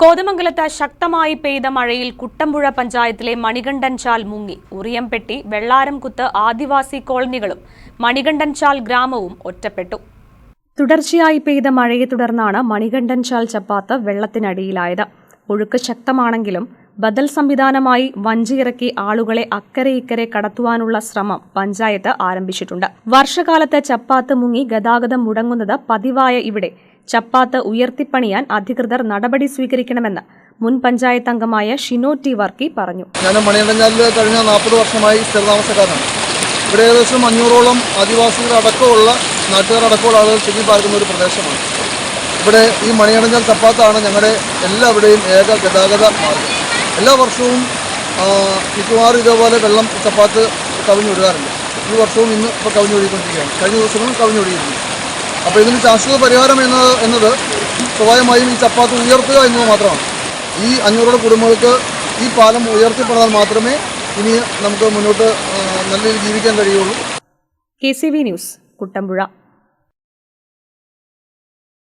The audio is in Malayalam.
കോതമംഗലത്ത് ശക്തമായി പെയ്ത മഴയിൽ കുട്ടമ്പുഴ പഞ്ചായത്തിലെ മണികണ്ഠൻ ചാൽ മുങ്ങി. ഉറിയംപെട്ടി വെള്ളാരംകുത്ത് ആദിവാസി കോളനികളും മണികണ്ഠൻ ചാൽ ഗ്രാമവും ഒറ്റപ്പെട്ടു. തുടർച്ചയായി പെയ്ത മഴയെ തുടർന്നാണ് മണികണ്ഠൻ ചാൽ ചപ്പാത്ത് വെള്ളത്തിനടിയിലായത്. ഒഴുക്ക് ശക്തമാണെങ്കിലും ബദൽ സംവിധാനമായി വഞ്ചിയിറക്കി ആളുകളെ അക്കരെ ഇക്കരെ കടത്തുവാനുള്ള ശ്രമം പഞ്ചായത്ത് ആരംഭിച്ചിട്ടുണ്ട്. വർഷകാലത്ത് ചപ്പാത്ത് മുങ്ങി ഗതാഗതം മുടങ്ങുന്നത് പതിവായ ഇവിടെ. ചപ്പാത്ത് ഉയർത്തിപ്പണിയാൻ അധികൃതർ നടപടി സ്വീകരിക്കണമെന്ന് മുൻ പഞ്ചായത്ത് അംഗമായ ഷിനോ ടി വർക്കി പറഞ്ഞു. കഴിഞ്ഞ നാൽപ്പത് വർഷമായി സ്ഥിരതാമസക്കാരനാണ്. ഇവിടെ ഏകദേശം അഞ്ഞൂറോളം ആദിവാസികളടക്കമുള്ള നാട്ടുകാരടക്കമുള്ള ആളുകൾ തിങ്ങി പാർക്കുന്ന ഒരു പ്രദേശമാണ്. ഇവിടെ ഈ മണിയടഞ്ഞൽ ചപ്പാത്താണ് ഞങ്ങളുടെ എല്ലാവരുടെയും ഏക ഗതാഗത മാർഗം. എല്ലാ വർഷവും മിക്കവാറും ഇതേപോലെ വെള്ളം ചപ്പാത്ത് കവിഞ്ഞൊഴുകാറുണ്ട്. ഈ വർഷവും ഇന്ന് ഇപ്പോൾ കവിഞ്ഞൊഴുകിക്കൊണ്ടിരിക്കുകയാണ്. കഴിഞ്ഞ ദിവസങ്ങളും കവിഞ്ഞൊഴുകിയിരുന്നു. അപ്പോൾ ഇതിന് ശാശ്വത പരിഹാരം എന്നത് എന്നത് സ്വാഭാവികമായും ഈ ചപ്പാത്ത് ഉയർത്തുക എന്നത് മാത്രമാണ്. ഈ അഞ്ഞൂറോളം കുടുംബങ്ങൾക്ക് ഈ പാലം ഉയർത്തിപ്പെടാൻ മാത്രമേ ഇനി നമുക്ക് മുന്നോട്ട് നല്ല രീതിയിൽ ജീവിക്കാൻ കഴിയുള്ളൂ. K C V news Kuttampuzha.